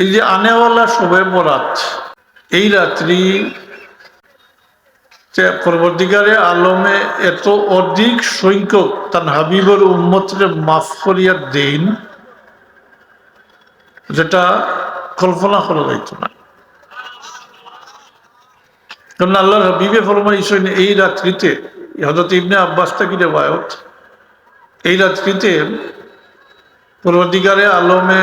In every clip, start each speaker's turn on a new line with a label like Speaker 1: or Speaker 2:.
Speaker 1: এই যে আনেওয়ালা শোবে বরাত, এই রাত্রি পরবর্তীকালে আলমে এত অধিক সংখ্যক তার হাবিবর উম্মতরে মাফ করিয়া দিন, যেটা কল্পনা করা যাইত না। কারণ আল্লাহর হাবিবে ফরমাইছেন এই রাত্রিতে হজরত ইবনে আব্বাস থেকে রেবায়ত এই রাত্রিতে পরবর্তীকালে আলমে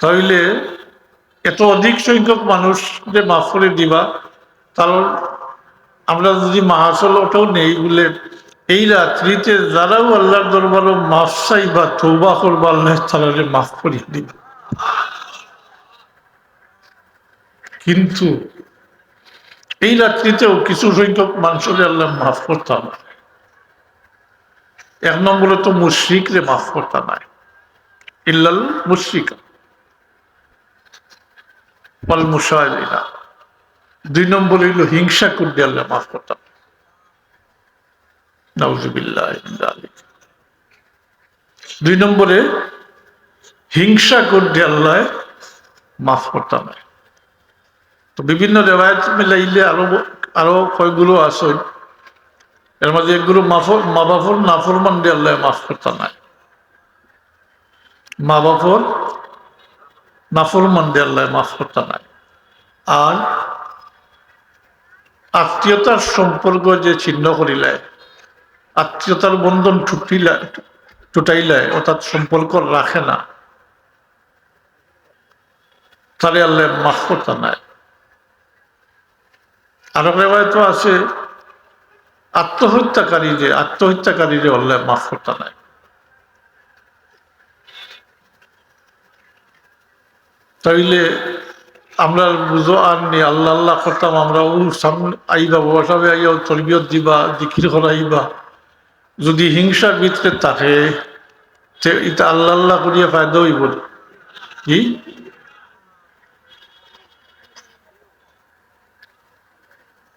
Speaker 1: তাহলে এত অধিক সংখ্যক মানুষকে মাফ করে দিবা, কারণ আমরা যদি মাহাসল ওটাও নেই বলে এই রাত্রিতে যারাও আল্লাহর দরবারও মাফ চাইবা তৌবা করবা, আল্লাহ তালারে মাফ করিয়ে দিবা। কিন্তু এই রাত্রিতেও কিছু সংখ্যক মানুষের আল্লাহ মাফ করতাম না এক নম্বরে তো মুশ্রিক রে মাফ করতাম নাই ইল্লাল মুশ্রিকা। মুশাহিনা দুই নম্বর হইল হিংসা আল্লাহ মাফ করতাম। দুই নম্বরে হিংসা করতে আল্লাহ মাফ করতাম তো বিভিন্ন রেওয়ায়ত মিলাইলে আরও আরও কয়েকগুলো আছে। এর মধ্যে একগুলো মাফর মা বাপর নাফরমান দিয়ে আল্লাহ মাফ করতাম মা বাপর নাফরমান দিয়ে আল্লাহ, মাফ করতাম না আর আত্মীয়তার সম্পর্ক যে ছিন্ন করিলে, আত্মীয়তার বন্ধন টুটিলা, টুটাইলে অর্থাৎ সম্পর্ক রাখে না তারে আল্লাহ মাফ করতে নাই। আরও রেবায়ত আছে, আত্মহত্যাকারী যে আত্মহত্যাকারী যে, আল্লাহ মাফ করতে নাই। তাইলে আমরা বুঝো আর নি আল্লাহ আল্লাহ করতাম, আমরা ও সামনে আইবা, বাবা সাহেব আইয়া তরবিয়ত দিবা দিকির করাইবা যদি হিংসার ভিতরে থাকে, তে এটা আল্লাহ আল্লাহ করিয়া ফায়দা হইব কি?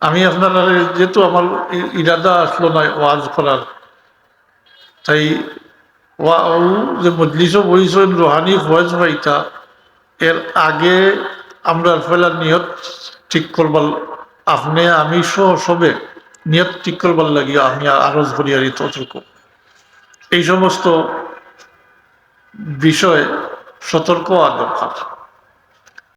Speaker 1: আমি আপনার যেহেতু আমার ইরাদা আসলো না ওয়াজ করার, তাই ও যে মজলিসও বইছেন, রোহানি ফয়েজ ভাইটা এর আগে আমরা ফেলার নিয়ত ঠিক করবার, আপনি, আমি সহ সবে নিয়ত ঠিক করবার লাগিয়া আমি আরজ করিয়ারি ততর্ক এই সমস্ত বিষয়ে সতর্ক হওয়া দরকার।